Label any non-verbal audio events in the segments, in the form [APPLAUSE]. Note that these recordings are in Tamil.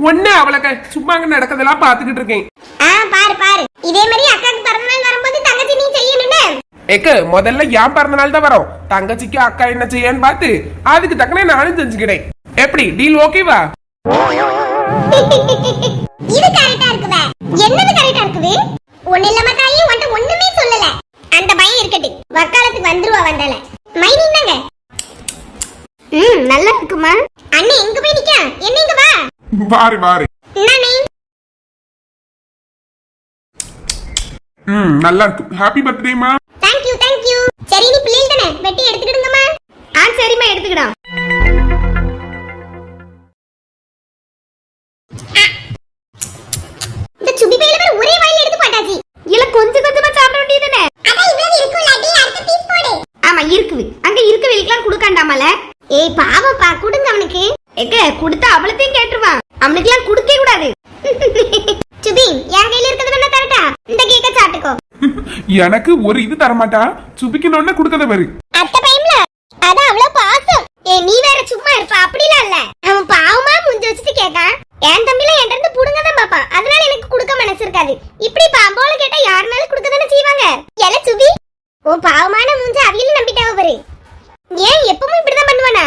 ஒண்ணு அவளக்க சும்மா அங்க நடக்கதெல்லாம் பாத்துக்கிட்டு இருக்கேன். ஆ பாரு பாரு. இதே மாதிரி அக்காக்கு பிறந்தநாள் வரும்போது தங்கச்சி நீ செய்யணும்னு. ஏக்க முதல்ல என் பிறந்த நாள் தான் வரும். தங்கச்சிக்கு அக்கா என்ன செய்யன்னு பார்த்து அதுக்கு தக்கனே நானும் செஞ்சுக்கிட்டேன் எப்படி டீல் ஓகேவா இது கரெக்டா இருக்குவே என்னது கரெக்டா இருக்குது? ஒண்ணு இல்லாம தாயே உன்ட்ட ஒண்ணுமே சொல்லல. அந்த பையன் இருக்கட்டும். வக்காலத்துக்கு வந்துருவா வந்தால மைனி என்னங்க ம் நல்லா இருக்குமா அண்ணே எங்க போய் நிக்க என்ன இங்க வா வாரு என்னண்ணே? ம் நல்லா இருக்கு. ஹாப்பி பர்த்டேமா தேங்க் யூ தேங்க் யூ சரி நீ பிள்ளைகள் தானே வெட்டி எடுத்துக்கிடுங்கம்மா. ஆ சரிம்மா எடுத்துக்கிடும் எனக்கு ஒரு இது தரமாட்டா? சுபிக்கணும்னு கொடுக்கத பாரு. அத்த டைம்ல அதான் அவ்வளவு பாசம். ஏ நீ வேற சும்மா இருப்ப அப்படிலாம் இல்ல. அவன் பாவமா முஞ்சி வச்சுட்டு கேட்டான். என் தம்பில என்கிட்ட இருந்து புடுங்க தான் பாப்பான் அதனால எனக்கு கொடுக்க மனசு இருக்காது. இப்படி பாம்போல கேட்டா யாருனாலும் கொடுக்க தானே செய்வாங்க? எல சுபி ஓ பாவமான மூஞ்ச அவியில நம்பிட்டாவ பாரு. ஏன் எப்பவும் இப்படிதான் பண்ணுவானா?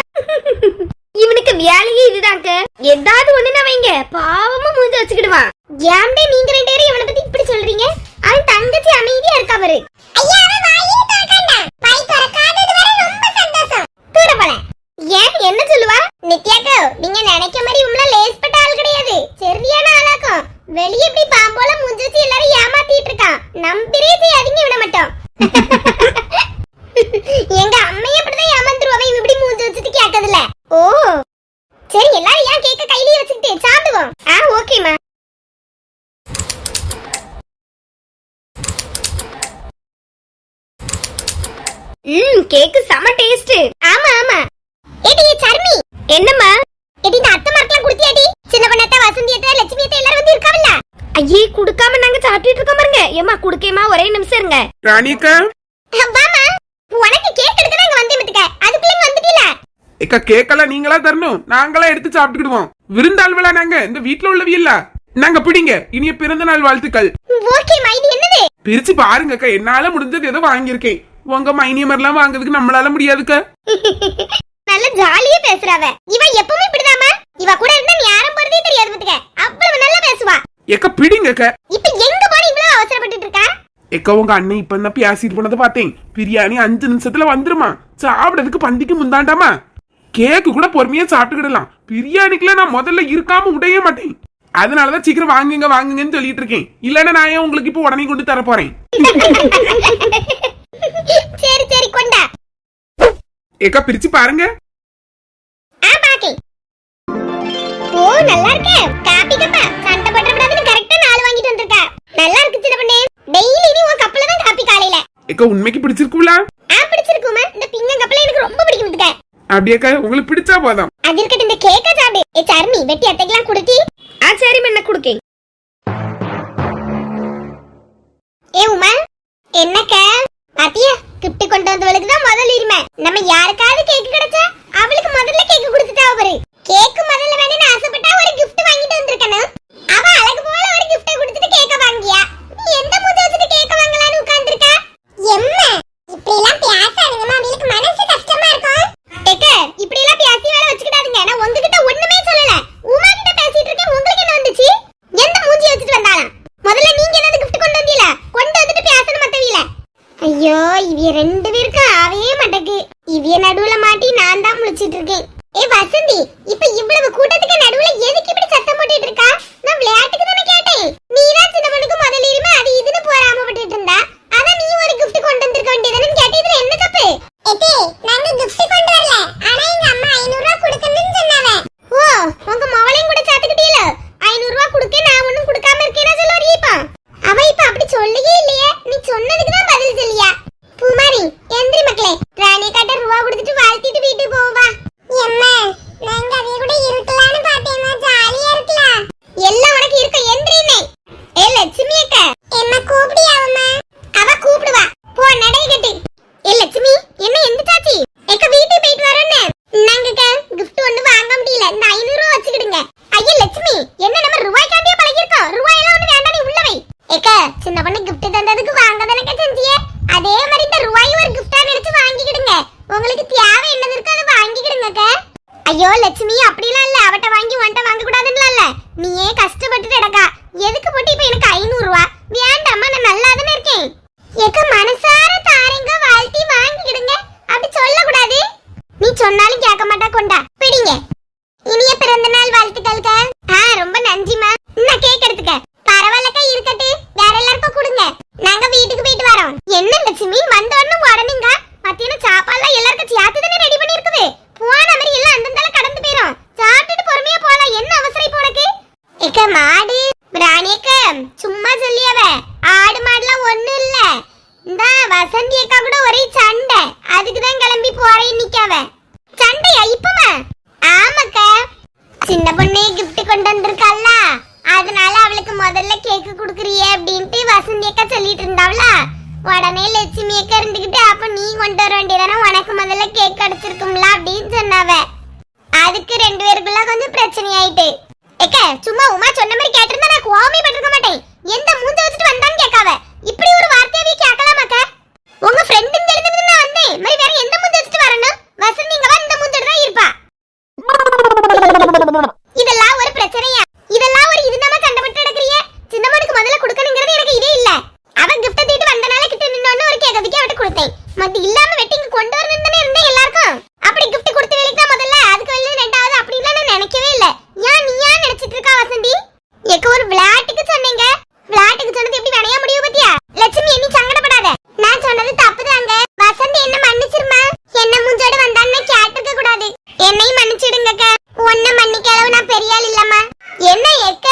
இவனுக்கு வேலையே இதுதாங்க ஏதாவது ஒண்ணுனா வைங்க. பாவமா மூஞ்ச வச்சுக்கிடுவான். ஏன்டே நீங்க ரெண்டு பேரும் இவனை பத்தி இப்படி சொல்றீங்க அவன் தங்கச்சி அமைதியா இருக்கா பாரு ஐயா அவன் வாயே திறக்கண்டா பை திறக்காதது வரை ரொம்ப சந்தோஷம் தூர போல ஏன் என்ன சொல்லுவா நித்யாக்கோ நீங்க நினைக்க மாதிரி இவங்கள லேஸ்பட்ட ஆள் கிடையாது சரியான ஆளாக்கும் வெளிய இப்படி பாம்போல மூஞ்சி வச்சு எல்லாரும் ஏமாத்திட்டு இருக்கான் நம்பிரே செய்யாதீங்க இவனை மட்டும் எங்க அம்மைய அப்படிதான் ஏமாந்துருவா இவன் இப்படி மூஞ்சி வச்சுட்டு கேட்கதில்ல ஓ சரி எல்லாரும் ஏன் கேக்க கையிலேயே வச்சுக்கிட்டு சாப்பிடுவோம் ஆ ஓகேமா ம் கேக்கு செம டேஸ்ட் ஆமா ஆமா ஏடி சர்மி என்னம்மா ஏடி இந்த அத்தை மார்க்லாம் குடுத்தியாடி சின்ன பண்ணத்த வசந்தி அத்தை லட்சுமி அத்தை எல்லாரும் வந்து இருக்காவல்ல ஐயே குடுக்காம நாங்க சாப்பிட்டுட்டு இருக்கோம் பாருங்க ஏமா குடுக்கேமா ஒரே நிமிஷம் இருங்க ராணிக்கா வாமா உனக்கு கேக் எடுக்க நாங்க வந்து மத்துக்க அதுக்குள்ள இங்க வந்துட்டீல ஏக்கா கேக்கெல்லாம் நீங்களா தரணும். நாங்களா எடுத்து சாப்பிட்டுக்கிடுவோம். விருந்தாள்வலா நாங்க. இந்த வீட்ல உள்ளவி இல்ல. நாங்க பிடிங்க. இனிய பிறந்த நாள் வாழ்த்துக்கள். ஓகேமா இது என்னது? பிரிச்சு பாருங்கக்கா. என்னால முடிஞ்சது ஏதோ வாங்கியிருக்கேன். உங்க மைனிய மாதிரிலாம் வாங்குறதுக்கு நம்மளால முடியாதுக்கா. [LAUGHS] நல்ல ஜாலியா பேசுறாவ இவ எப்பவுமே இப்படிதாம்மா இவ கூட இருந்தா நீ யாரும் போறதே தெரியாது பாத்துக்க. அவ்வளவு நல்லா பேசுவா. ஏக்கா பிடிங்கக்கா. இப்ப எங்க போன இவ்வளவு அவசரப்பட்டுட்டு இருக்கா? ஏக்கா உங்க அண்ணன் இப்ப தான் பேசிட்டு போனதை பார்த்தேன். பிரியாணி அஞ்சு நிமிஷத்துல வந்துருமா. சாப்பிடறதுக்கு பந்திக்கு முந்தாண்டாமா? கேக்கு கூட பொறுமையா சாப்பிட்டுக்கிடலாம். பிரியாணிக்குலாம் நான் முதல்ல இருக்காம உடைய மாட்டேன். அதனாலதான் சீக்கிரம் வாங்குங்க வாங்குங்கன்னு சொல்லிட்டு இருக்கேன். இல்லன்னா நான் ஏன் உங்களுக்கு இப்போ உடனே கொண்டு தர போறேன்? சரி சரி கொண்டா. ஏக்கா பிரிச்சு பாருங்க. ஓ நல்லா இருக்கே. காப்பி கப்பா. சண்டை போட்ட கூடாதுன்னு கரெக்டா நாலு வாங்கிட்டு வந்திருக்கா. நல்லா இருக்கு சின்ன பண்ணே. டெய்லி நீ உன் கப்பல தான் காப்பி காலையில. ஏக்கா உண்மைக்கு பிடிச்சிருக்குங்களா ஆ பிடிச்சிருக்குமா இந்த பிங்க கப்பல எனக்கு ரொம்ப பிடிக்கும் விட்டுக்க அப்படியேக்கா உங்களுக்கு பிடிச்சா போதும். அது இருக்கட்டும் இந்த கேக்க சாப்பிடு. ஏ சர்மி வெட்டி அத்தைக்கெல்லாம் கொடுத்தி. ஆ சரி என்ன குடுக்கேன் ஏ உமா என்னக்க? பாத்தியா? கிஃப்ட் கொண்டு வந்தவளுக்கு தான் முதல் உரிமை நம்ம யாருக்காவது கேக் கிடைச்சா? விளையாட்டு கொண்டு வர வேண்டியதானே? உனக்கு முதல்ல கேக் கிடைச்சிருக்கும்ல அப்படின்னு சொன்னாவ அதுக்கு ரெண்டு பேருக்குள்ள கொஞ்சம் பிரச்சனை ஆயிட்டு ஏக்க சும்மா உமா சொன்ன மாதிரி கேட்டிருந்தா நான் கோவமே பட்டிருக்க மாட்டேன் எந்த மூஞ்ச வச்சுட்டு வந்தான்னு கேட்காவ இப்படி ஒரு வார்த்தையாவே கேட்கலாமாக்கா உங்க ஃப்ரெண்டுன்னு தெரிஞ்சது நான் வந்தேன் மாதிரி வேற எந்த மூஞ்ச வச்சுட்டு வரணும் வசந்தி இங்க வந்து மூஞ்சோட தான் இருப்பா இதெல்லாம் ஒரு பிரச்சனையா இதெல்லாம் ஒரு இது நம்ம கண்டபட்டு நடக்கிறிய சின்னம்மனுக்கு முதல்ல கொடுக்கணுங்கிறது எனக்கு இதே இல்ல அவன் கிஃப்ட் தீட்டு வந்தனால கிட்ட நின்னோன்னு ஒரு கேக் அதுக்கே அவட்ட கொடுத்தேன் மத்த இல்லாம வெட்டி இங்க கொண்டு வரணும் தானே இருந்தேன் எல்லாருக்கும் அப்படி கிஃப்ட் கொடுத்து வேலைக்கு தான் முதல்ல அதுக்கு வெளியே ரெண்டாவது அப்படிலாம் நான் நினைக்கவே இல்ல ஏன் நீ ஏன் நினைச்சிட்டு இருக்கா வசந்தி எக்க ஒரு விளையாட்டுக்கு சொன்னீங்க விளையாட்டுக்கு சொன்னது எப்படி வினையா முடியும் பத்தியா லட்சுமி நீ சங்கடப்படாத நான் சொன்னது தப்புதாங்க வசந்தி என்ன மன்னிச்சிருமா என்ன மூஞ்சோட வந்தான்னு கேட்டிருக்க கூடாது என்னையும் மன்னிச்சிடுங்கக்க உன்ன மன்னிக்க அளவு நான் பெரிய ஆள் இல்லம்மா என்ன எக்க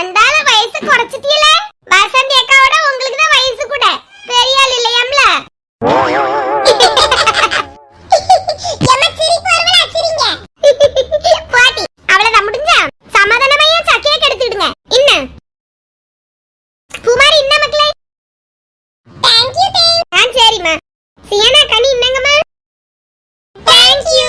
அந்தால வயசு குறைச்சிட்டீல வசந்தி அக்காவோட உங்களுக்கு தான் வயசு கூட பெரிய ஆள் இல்லையாம்ல பாட்டி அவ்வளவுதான் முடிஞ்சா சமாதானமா ஏன் சக்கையை கெடுத்துடுங்க என்ன குமாரி என்ன மக்களே தேங்க் யூ ஆ சரிம்மா சியானா கனி என்னங்கம்மா தேங்க் யூ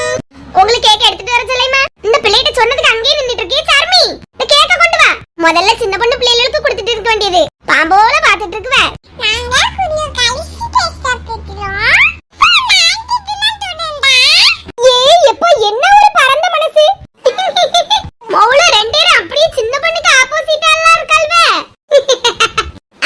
உங்களுக்கு கேக் எடுத்துட்டு வர சொல்லைமா இந்த பிள்ளைகிட்ட சொன்னதுக்கு அங்கேயே நின்னுட்டு இருக்கே சார்மி இந்த கேக்க கொண்டு வா முதல்ல சின்ன பொண்ணு பிள்ளைகளுக்கு கொடுத்துட்டு இருக்க வேண்டியது பாம்போல பாத்துட்டு இருக்குவே நாங்க கொஞ்சம் கழிச்சு டேஸ்ட் சாப்பிட்டுறோம் ஏய் எப்போ என்ன ஒரு பரந்த மனசு மௌல ரெண்டு பேரும் அப்படியே சின்ன பொண்ணுக்கு ஆப்போசிட்டா எல்லாம் இருக்கால்வே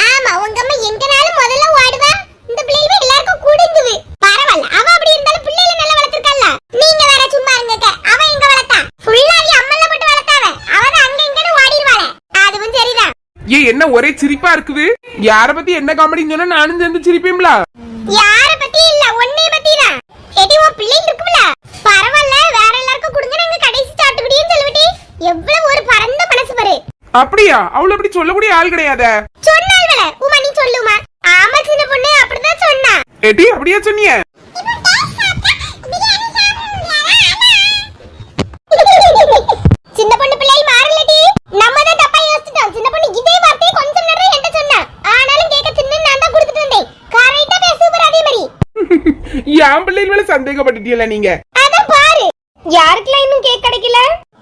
ஆமா உங்க அம்மா எங்கனாலும் முதல்ல ஓடுவா இந்த பிள்ளைகள் எல்லாருக்கும் கூடுங்குது பரவாயில்ல அவ அப்படி இருந்தாலும் பிள்ளைகளை நல்லா வளர்த்திருக்கல்ல நீங்க வேற சும்மா இருங்கக்க அவ எங்க வளர்த்தா ஃபுல்லாவி அம்மல்ல போட்டு வளர்த்தாவ அவ தான் அங்க இங்கன்னு ஓடிடுவாளே அதுவும் சரிதான் ஏ என்ன ஒரே சிரிப்பா இருக்குது? யார பத்தி என்ன காமெடின்னு சொன்னா நானும் சேர்ந்து சிரிப்பேன்ல. யார பத்தி இல்ல உன்னை பத்தி தான் எடி உன் பிள்ளை இருக்கும்ல. பரவாயில்ல வேற எல்லாருக்கும் கொடுங்க நாங்க கடைசி சாப்பிட்டுக்கிட்டே சொல்லிவிட்டு எவ்வளவு ஒரு பரந்த மனசு பாரு. அப்படியா? அவள அப்படி சொல்லக்கூடிய ஆள் கிடையாதே? சொன்னாள்வல உமா நீ சொல்லுமா ஆமா சின்ன பொண்ணு அப்படிதான் சொன்னா. எடி அப்படியா சொன்னிய சின்ன பொண்ணு பிள்ளை மாறலடி நம்ம தான் தப்பா யோசிச்சிட்டோம் சின்ன பொண்ணு இதே வார்த்தையை கொஞ்சம் நேரம் என்கிட்ட சொன்னா ஆனாலும் கேட்க தின்னு நான் தான் கொடுத்துட்டு வந்தேன் கரெக்டா பேசுவார் அதே மாதிரி என் பிள்ளைகள் மேல சந்தேகப்பட்டுட்டீங்களா நீங்க அத பாரு யாருக்குலாம் இன்னும் கேக் கிடைக்கல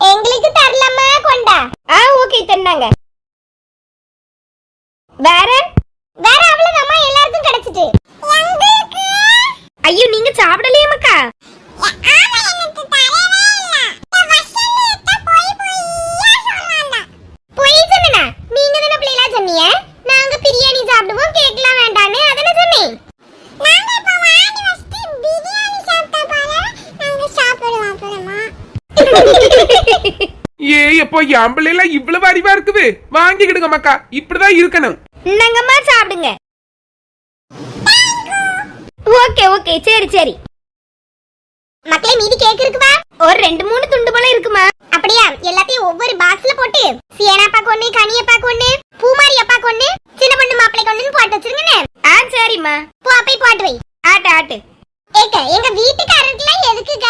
எங்களுக்கு தரலாமா கொண்டா ஆ ஓகே தந்தாங்க வேற வேற அவ்வளவுதாம்மா எல்லாருக்கும் கிடைச்சிட்டு ஐயோ நீங்க சாப்பிடலையே மக்கா பொய் சொன்னனா நீங்க தானே பிள்ளைகளா சொன்னீங்க நாங்க பிரியாணி சாப்பிடுவோம் கேக்லாம் வேண்டான்னு அதானே சொன்னேன் நாங்க இப்ப வாங்கி வச்சிட்டு பிரியாணி சாப்பிட்டா பாரு நாங்க சாப்பிடுவோம் அப்புறமா ஏ எப்போ என் பிள்ளைலாம் இவ்வளவு அறிவா இருக்குது? வாங்கிக்கிடுங்க மக்கா. இப்படிதான் இருக்கணும். இந்தாங்கம்மா சாப்பிடுங்க. Okay okay. சரி சரி. மக்களே மீதி கேக் இருக்குமா? ஒரு ரெண்டு மூணு துண்டு போல இருக்குமா? அப்படியா? எல்லாத்தையும் ஒவ்வொரு பாக்ஸ்ல போட்டு சியனாப்பா கொண்டு கனியப்பா கொண்டு பூமாரி அப்பா கொண்டு சின்ன பொண்ணு மாப்பிளை கொண்டுன்னு போட்டு வச்சிருங்கண்ணே. ஆ சரிம்மா. போ போய் போட்டு வை. ஆட்டு ஆட்டு. ஏக்க எங்க வீட்டுக்காரருக்குலாம் எதுக்குங்க?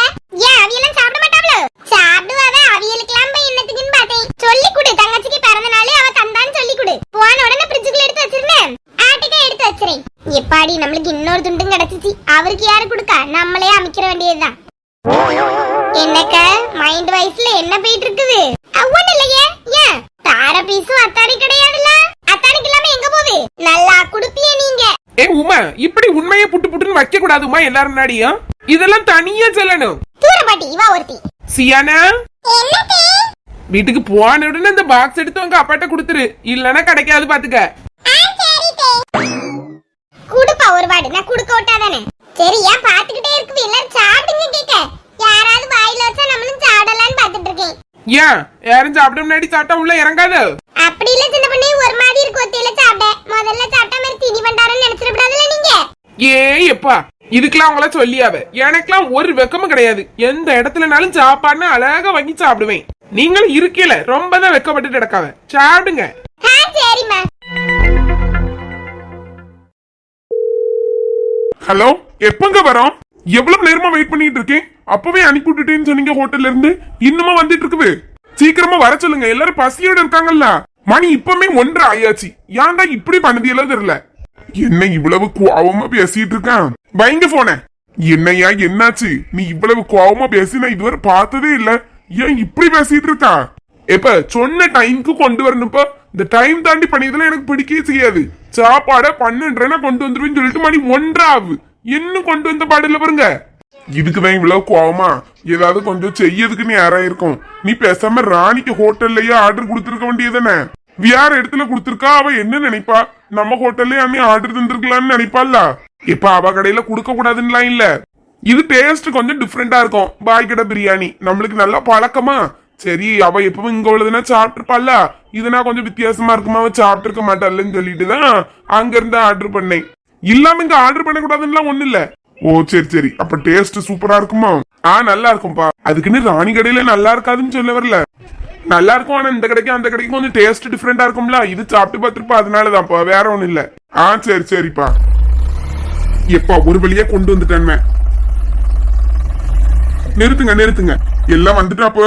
ஏன் அவியெல்லாம் சாப்பிட மாட்டாங்களோ சாப்பிடுவாத அவியலுக்குலாம் போய் என்னத்துக்குன்னு பார்த்தேன். சொல்லி கொடு தங்கச்சிக்கு பிறந்த நாள் அவ தந்தான்னு சொல்லி கொடு. போன உடனே ஃப்ரிட்ஜுக்குள்ள எடுத்து வச்சிருந்தேன். ஆட்டுக்கே எடுத்து வச்சிரேன் எப்பாடி நம்மளுக்கு இன்னொரு துண்டும் கிடைச்சிச்சு. அவருக்கு யாரு கொடுக்க? நம்மளே அமைக்கிற வேண்டியதுதான். என்னக்க மைண்ட் வைஸ்ல என்ன போயிட்டு இருக்குது? ஒண்ணு இல்லையே ஏன் தார பீஸும் அத்தாடி கிடையாதுல்ல அத்தானிக்கு இல்லாம எங்க போகுது நல்லா குடுப்பியே நீங்க ஏ உமா இப்படி உண்மையை புட்டு புட்டுன்னு வைக்க கூடாதுமா எல்லாரும் முன்னாடியும். இதெல்லாம் தனியா சொல்லணும். சியானா? வீட்டுக்கு போன உடனே இந்த பாக்ஸ் எடுத்து உங்க அப்பாட்ட கொடுத்துரு. இல்லனா கிடைக்காது பாத்துக்க. குடுப்பா ஒரு வாடு. நான் குடுக்க விட்டாதானே. சரி ஏன் பாத்துக்கிட்டே இருக்கு? எல்லாரும் சாப்பிடுங்க கேக்க. யாராவது வாயில வச்சா நம்மளும் சாப்பிடலாம்னு பாத்துட்டு இருக்கேன். ஏன்? யாரும் சாப்பிட முன்னாடி சாப்பிட்டா உள்ள இறங்காது? அப்படி இல்ல சின்ன பண்ணி ஒரு மாதிரி இருக்கு. ஒத்தையில சாப்பிட. முதல்ல சாப்பிட்டா திணி பண்டாரன்னு நினைச்சிடக்கூடாதுல்ல நீங்க? ஏ எப்பா இதுக்கெல்லாம் அவங்கள சொல்லியாவ. எனக்கெல்லாம் ஒரு வெக்கமும் கிடையாது. எந்த இடத்துலனாலும் சாப்பாடுனா அழகா வாங்கி சாப்பிடுவேன். நீங்களும் இருக்கீல ரொம்ப தான் வெக்கப்பட்டு கிடக்காவ சாப்பிடுங்க சரிம்மா. ஹலோ எப்பங்க வரோம்? எவ்வளவு நேரமா வெயிட் பண்ணிட்டு இருக்கேன்? அப்பவே அனுப்பி விட்டுட்டேன்னு சொன்னீங்க ஹோட்டல்ல இருந்து. இன்னுமா வந்துட்டு இருக்குது. சீக்கிரமா வர சொல்லுங்க. எல்லாரும் பசியோட இருக்காங்கல்ல. மணி இப்பமே ஒன்றரை ஆயாச்சு. ஏன்டா இப்படி பண்ணதியெல்லாம் தெரியல. என்ன இவ்வளவு கோவமா பேசிட்டு இருக்கான்? வைங்க போன என்னையா என்னாச்சு? நீ இவ்வளவு கோவமா பேசி நான் இதுவரை பார்த்ததே இல்ல. ஏன் இப்படி பேசிட்டு இருக்கா? எப்ப சொன்ன டைம்க்கு கொண்டு வரணும்ப்பா இந்த டைம் தாண்டி பண்ணியதுல எனக்கு பிடிக்கவே செய்யாது. சாப்பாட பன்னெண்டுனா கொண்டு வந்துருவேன்னு சொல்லிட்டு மணி ஒன்றரை இன்னும் கொண்டு வந்த பாடல பாருங்க. இதுக்குதான் இவ்வளவு கோவமா? ஏதாவது கொஞ்சம் செய்யறதுக்குன்னு நேரம் இருக்கும். நீ பேசாம ராணிக்கு ஹோட்டல்லயே ஆர்டர் கொடுத்துருக்க வேண்டியதானே வேற இடத்துல கொடுத்துருக்கா அவ என்ன நினைப்பா? நம்ம ஹோட்டல்லே அன்னி ஆர்டர் தந்திருக்கலாம்னு நினைப்பாள்ல இப்ப அவ கடையில கொடுக்க கூடாதுன்னுலாம் இல்ல. இது டேஸ்ட் கொஞ்சம் டிஃப்ரெண்டா இருக்கும். பாய் கடை பிரியாணி. நம்மளுக்கு நல்லா பழக்கமா? சரி அவ எப்பவும் இங்க உள்ளதுன்னா சாப்பிட்டுருப்பாள்ல இதுனா கொஞ்சம் வித்தியாசமா இருக்குமா? அவ சாப்பிட்டுருக்க மாட்டாள்லன்னு சொல்லிட்டு தான் அங்க இருந்து ஆர்டர் பண்ணேன். இல்லாம இங்க ஆர்டர் பண்ண கூடாதுன்னுலாம் ஒண்ணு இல்ல. ஓ சரி சரி. அப்ப டேஸ்ட் சூப்பரா இருக்குமா? ஆ நல்லா இருக்கும்பா. அதுக்குன்னு ராணி கடையில நல்லா இருக்காதுன்னு சொல்ல வரல. நல்லா இருக்கும் ஆனா இந்த கடைக்கு அந்த கடைக்கு கொஞ்சம் டேஸ்ட் டிஃப்ரெண்டா இருக்கும்ல. இது சாப்பிட்டு பார்த்துருப்பா அதனாலதான்ப்பா வேற ஒண்ணும் இல்ல. ஆ சரி சரிப்பா. எப்பா ஒரு வழியா கொண்டு வந்துட்டேன் நிறுத்துங்க நிறுத்துங்க. எல்லாம் வந்துட்டா அப்போ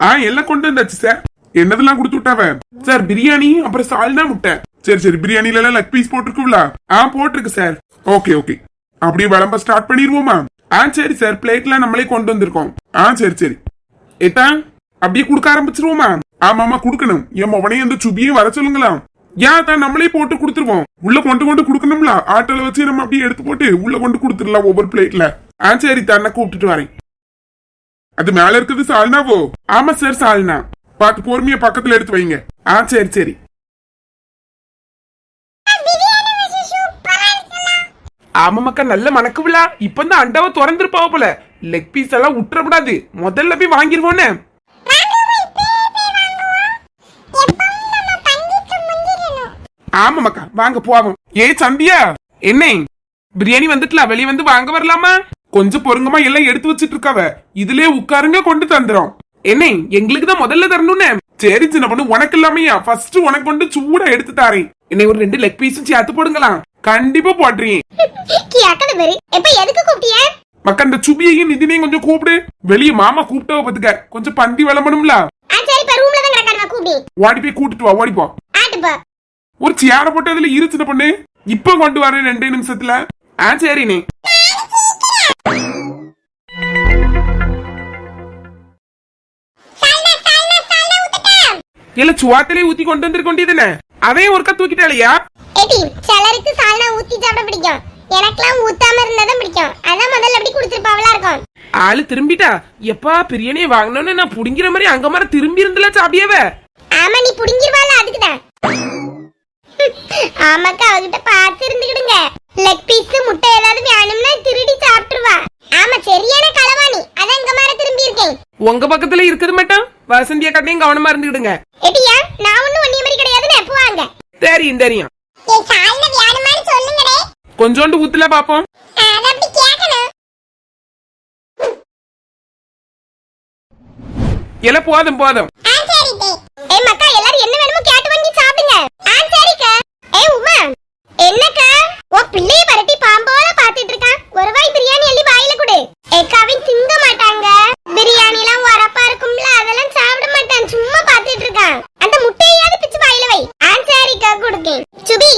ஆ எல்லாம் கொண்டு வந்தாச்சு சார் என்னதெல்லாம் கொடுத்து விட்டாவ சார் பிரியாணி அப்புறம் சால்னா முட்டை. சரி சரி பிரியாணில எல்லாம் லெக் பீஸ் போட்டிருக்குல்ல ஆ போட்டிருக்கு சார் ஓகே ஓகே அப்படியே விளம்ப ஸ்டார்ட் பண்ணிடுவோமா? ஆ சரி சார் பிளேட்லாம் நம்மளே கொண்டு வந்திருக்கோம். ஆ சரி சரி. ஏட்டா அப்படியே கொடுக்க ஆரம்பிச்சிருவோமா? ஆமாமா கொடுக்கணும். என் மவனையும் அந்த சுபியும் வர சொல்லுங்களா ஏன் தான் நம்மளே போட்டு கொடுத்துருவோம். உள்ள கொண்டு கொண்டு கொடுக்கணும்ல? ஆட்டோல வச்சு நம்ம அப்படியே எடுத்து போட்டு உள்ள கொண்டு கொடுத்துடலாம் ஒவ்வொரு பிளேட்ல. ஆ சரி தன்னை கூப்பிட்டுட்டு வரேன். அது மேல இருக்குது சால்னாவோ? ஆமா சார் சால்னா. பார்த்து பொறுமைய பக்கத்துல எடுத்து வைங்க. ஆ சரி சரி. ஆமா மக்கா நல்ல மணக்குவிழா இப்ப தான் அண்டாவை திறந்துருப்பாவ போல. லெக் பீஸ் எல்லாம் விட்டுறக்கூடாது முதல்ல போய் வாங்கிருவோன்னு. ஆமா மக்கா. வாங்க போவோம். ஏ சந்தியா? என்ன? பிரியாணி வந்துட்டல வெளிய வந்து வாங்க வரலாமா? கொஞ்சம் பொறுங்கமா எல்லாம் எடுத்து வச்சிட்டு இருக்காவ இதுலயே உட்காருங்க கொண்டு தந்துரும் என்ன எங்களுக்கு தான் முதல்ல தரணும்னு. சரி சின்ன பொண்ணு உனக்கு இல்லாமையா? ஃபர்ஸ்ட் உனக்கு கொண்டு சூடா எடுத்து தாரேன். என்னை ஒரு ரெண்டு லெக் பீஸும் சேர்த்து போடுங்களாம். கண்டிப்பா கூப்பிட்டிய? மக்கா இந்த சுபியையும் நிதினையும் கொஞ்சம் கூப்பிடு. வெளிய மாமா கூப்பிட்டவ பத்துக்க. கொஞ்சம் பந்தி விளம்பணும்ல. ஓடி போய் கூட்டிட்டு வா ஓடி போ. ஒரு சேர போட்டு அதுல இரு சின்ன பொண்ணு. இப்ப கொண்டு வரேன் ரெண்டே நிமிஷத்துல. ஆ சரிண்ணே இல்ல சுவாத்திலே ஊத்தி கொண்டு வந்திருக்கொண்டியதுனே அதையும் ஒருக்கா தூக்கிட்டாலையா ஏடி சிலருக்கு சால்னா ஊத்தி சாப்பிட பிடிக்கும். எனக்கெல்லாம் ஊத்தாம இருந்தாதான் பிடிக்கும். அதான் முதல்ல அப்படி குடுத்துருப்பாவளா இருக்கும். ஆளு திரும்பிட்டா. எப்பா பிரியாணியை வாங்கணும்னு நான் புடிங்கிற மாதிரி அங்க மாதிரி திரும்பி இருந்தல சாப்பிடியவ? ஆமா நீ புடிங்கிருவால அதுக்குதான். ஆமாக்கா அவகிட்ட பார்த்து இருந்துக்கிடுங்க. லெக் பீஸ் முட்டை ஏதாவது வேணும்னா திருடி சாப்பிட்டுருவா. ஆமா சரியான களவாணி. அதான் இங்க மாதிரி திரும்பி இருக்கேன் உங்க பக்கத்துல இருக்குது மட்டும்? வசந்தியா கட்டையும் கவனமா இருந்துக்கிடுங்க. ஏட்டியா நான் ஒண்ணும் ஒன்னிய மாதிரி கிடையாதுன்னு எப்போ வாங்க? தெரியும் தெரியும். ஏ கொஞ்சோண்டு ஊத்துல பாப்போம். இல்ல போதும் போதும். ஏய் மக்கா எல்லாரும் என்ன வேணுமோ கேட்டு வாங்கி சாப்பிடுங்க ஆ சரிக்கா ஏய் உமா என்னக்கா ஓ பிள்ளைய பரட்டி பாம்போல பாத்துட்டு இருக்கான் ஒரு வாய் பிரியாணி அள்ளி வாயில கொடு ஏக்காவின் திங்க மாட்டாங்க பிரியாணி எல்லாம் வரப்பா இருக்கும்ல அதெல்லாம் சாப்பிட மாட்டான் சும்மா பாத்துட்டு இருக்கான் அந்த முட்டையாவது பிச்சு வாயில வை ஆ சரிக்கா கொடுக்கேன் சுபி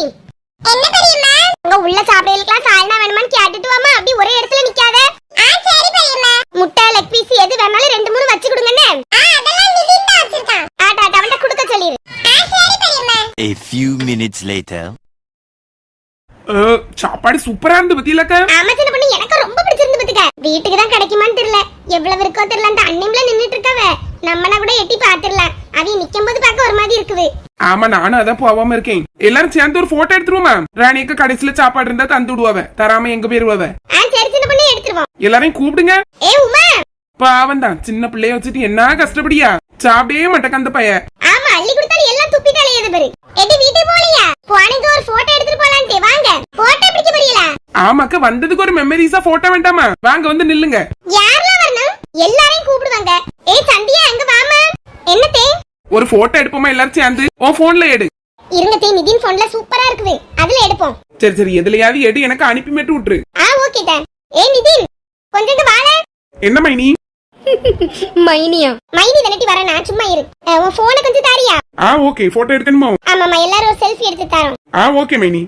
என்ன பெரியம்மா உங்க உள்ள சாப்பிடலாம் சால்னா வேணுமான்னு கேட்டுட்டு வாமா அப்படி ஒரே இடத்துல நிக்காத ஆ சரி பெரியம்மா முட்டை லெக் பீஸ் எது வேணாலும் ரெண்டு மூணு வச்சு கொடுங்கன்னு ஆ அதெல்லாம் நிதின் தான் வச்சிருக்கான் ஆட்டா அவன்கிட்ட கொடுக்க சொல்லிரு ஆ சரி பெரியம்மா A few minutes later. அஹ், சாப்பாடு சூப்பரா இருந்து பத்தியிலக்கா. ஆமா சின்ன பொண்ணு எனக்கு ரொம்ப பிடிச்சிருந்து பாத்துக்க. வீட்டுக்கு தான் கிடைக்குமான்னு தெரியல. எவ்வளவு இருக்கோ தெரியல அந்த அன்னிம்ல நின்னுட்டு இருக்காவ. நம்மனா கூட எட்டி பாத்துடலாம் அவன் நிக்கும் போது பார்க்க ஒரு மாதிரி இருக்குது. ஆமா நானும் அதான் போகாம இருக்கேன். எல்லாரும் சேர்ந்து ஒரு போட்டோ எடுத்துருவோமா? ராணிக்கு கடைசியில சாப்பாடு இருந்தா தந்து விடுவாவ. தராம எங்க போயிருவாவ? சரி சின்ன பொண்ணு எடுத்துருவோம். எல்லாரையும் கூப்பிடுங்க. ஏ உமா. பாவம் தான் சின்ன பிள்ளைய வச்சுட்டு என்ன கஷ்டப்படியா? சாப்பிடவே மாட்டேங்க அந்த பைய. ஆமா அள்ளி கொடுத்தாலும் எல்லாம் துப்பிட்டாலே எது பாரு. எடி வீட்டுக்கு போலியா போனது ஒரு போட்டோ எடுத்துட்டு போலான்ட்டு. வாங்க போட்டோ பிடிக்க புரியல ஆமாக்கா வந்ததுக்கு ஒரு மெமரிஸா போட்டோ வேண்டாமா? வாங்க வந்து நில்லுங்க. யாரெல்லாம் வரணும்? எல்லாரையும் கூப்பிடுவாங்க. ஏய் சந்தியா அங்க வாமா என்னத்தே ஒரு போட்டோ எடுப்போமா எல்லாரும் சேர்ந்து? உன் போன்ல எடு. இருங்க தே நிதின் போன்ல சூப்பரா இருக்குது. அதுல எடுப்போம். சரி சரி எதுலயாவது எடு எனக்கு அனுப்பி மட்டும் விட்டுரு. ஆ ஓகே தான் ஏய் நிதின் கொஞ்சம் வாழ என்ன மைனி? மைனியா. மைனி தானட்டி வர நான் சும்மா இரு. உன் போனை கொஞ்சம் தாரியா? ஆ ஓகே போட்டோ எடுக்கணுமா? ஆமாமா எல்லாரும் ஒரு செல்ஃபி எடுத்து தரோம். ஆ ஓகே மைனி.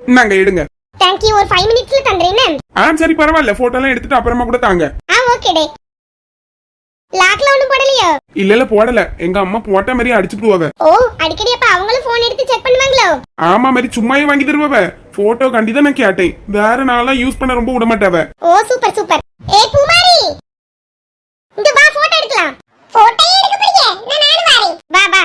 இந்தாங்க எடுங்க. தேங்க்யூ ஒரு ஃபைவ் மினிட்ஸ்ல தந்துறேன் ஆ சரி பரவாயில்ல. போட்டோ எல்லாம் எடுத்துட்டு அப்புறமா கூட தாங்க. ஆ ஓகே டே. லாக்ல ஒண்ணும் போடலையோ? இல்ல இல்ல போடல. எங்க அம்மா போட்ட மாதிரி அடிச்சுடுவாங்க ஓ அடிக்கடி அப்ப அவங்களும் போன் எடுத்து செக் பண்ணுவாங்களோ? ஆமா மாதிரி சும்மாவே வாங்கி தருவவ. போட்டோ கண்டிதான் நான் கேட்டேன். வேற நாளா யூஸ் பண்ண ரொம்ப விட மாட்டாவ ஓ சூப்பர் சூப்பர் ஏய் பூமாரி இங்க வா போட்டோ எடுக்கலாம். போட்டோ எடுக்க போறியே நான் நானும் வரேன். வா வா.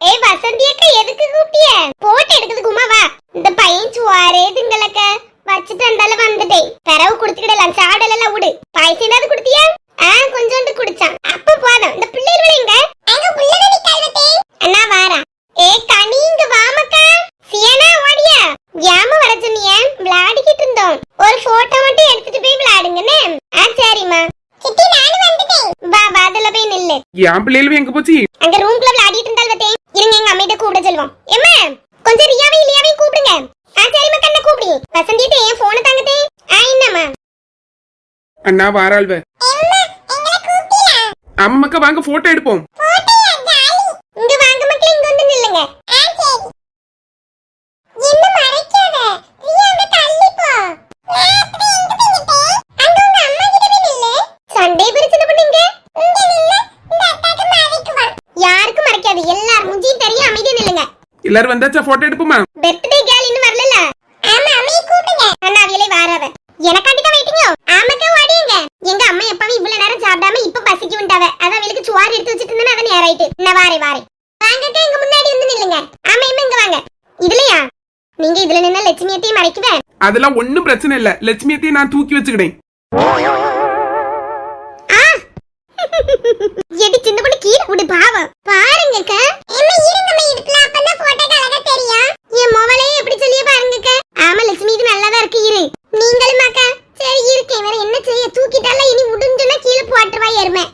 ஏய் வசந்தி அக்கா எதுக்கு கூப்பிட்டிய? போட்டோ உமா வா இந்த பையன் சுவாரே திங்களக்க வச்சுட்டு வந்தால வந்துட்டேன் பிறவு குடுத்துக்கிடலாம் சாடல் எல்லாம் விடு பாயசம் ஏதாவது குடுத்தியா ஆ கொஞ்சோண்டு குடிச்சான் அப்ப போதும் இந்த பிள்ளைகள் எங்க அங்க புள்ளனடி கல்வத்தே அண்ணா வாரா ஏ கனி இங்க வாமக்கா சியானா ஓடியா ஏம வர சொன்னிய விளையாடிக்கிட்டு இருந்தோம் ஒரு போட்டோ மட்டும் எடுத்துட்டு போய் விளையாடுங்கன்னு ஆ சரிம்மா சித்தி நானும் வந்துட்டேன் வா வா அதுல போய் நில்லு என் பிள்ளைகளும் எங்க போச்சு? அங்க ரூம்குள்ள விளையாடிட்டு இருந்தால் வத்தே இருங்க எங்க அம்மிட்ட கூப்பிட சொல்லுவோம். எம்மா கொஞ்சம் ரியாவை இல்லையாவையும் கூப்பிடுங்க. ஆ சரிம்மா கண்ணை கூப்பிடு. வசந்திட்டு என் போனை தாங்கத்தே ஆ என்னம்மா அண்ணா வாராள்வ. அம்மாக்கா வாங்க போட்டோ எடுப்போம் இங்க வாங்க மக்களே இங்க வந்து நில்லுங்க ஆ சரி என்ன மறைக்காத ரியா அங்க தள்ளி போ சண்டே பிரச்சனை பண்ணீங்க யாருக்கு மறைக்காது எல்லார் முஞ்சியும் நில்லுங்க எல்லாரும் வந்தாச்சா போட்டோ எடுப்போமா? பர்த்டே கேர்ள் இன்னும் வரலல ஆமா அம்மையை கூப்பிடுங்க. அண்ணா அவியலே வாராவ எனக்காண்டி தான் வெயிட்டிங்கோ ஆமாக்கா ஓடிங்க எங்க அம்மா எப்பவும் இவ்வளவு நேரம் சாப்பிடாம இப்ப பசிக்கு விட்டாவ அதான் அவளுக்கு சுவார் எடுத்து வச்சிட்டு இருந்தா அதான் நேராயிட்டு நான் வாரே வாரே. வாங்கக்கா எங்க முன்னாடி வந்து நில்லுங்க. ஆமா இம்மா இங்க வாங்க. இதுலயா? நீங்க இதுல நின்னா லட்சுமியத்தையும் மறைக்குவே? அதெல்லாம் ஒண்ணும் பிரச்சனை இல்ல. லட்சுமியத்தையும் நான் தூக்கி வச்சுக்கிட்டேன். ஆ. எடி சின்ன பொண்ணு கீழே விடு பாவம். பாருங்கக்கா. ஏம்மா இருங்கம்மா இடுப்புல அப்பதான் போட்டோக்கு அழகா தெரியும். என் மோவலே எப்படி சொல்லியே பாருங்கக்கா. ஆமா லட்சுமி இது நல்லாதான் இருக்கு இரு. நீங்களும் அக்கா சரி இருக்கேன். வேற என்ன செய்ய? தூக்கிட்டால இனி முடிஞ்சுன்னா கீழே போட்டுருவா எருமை.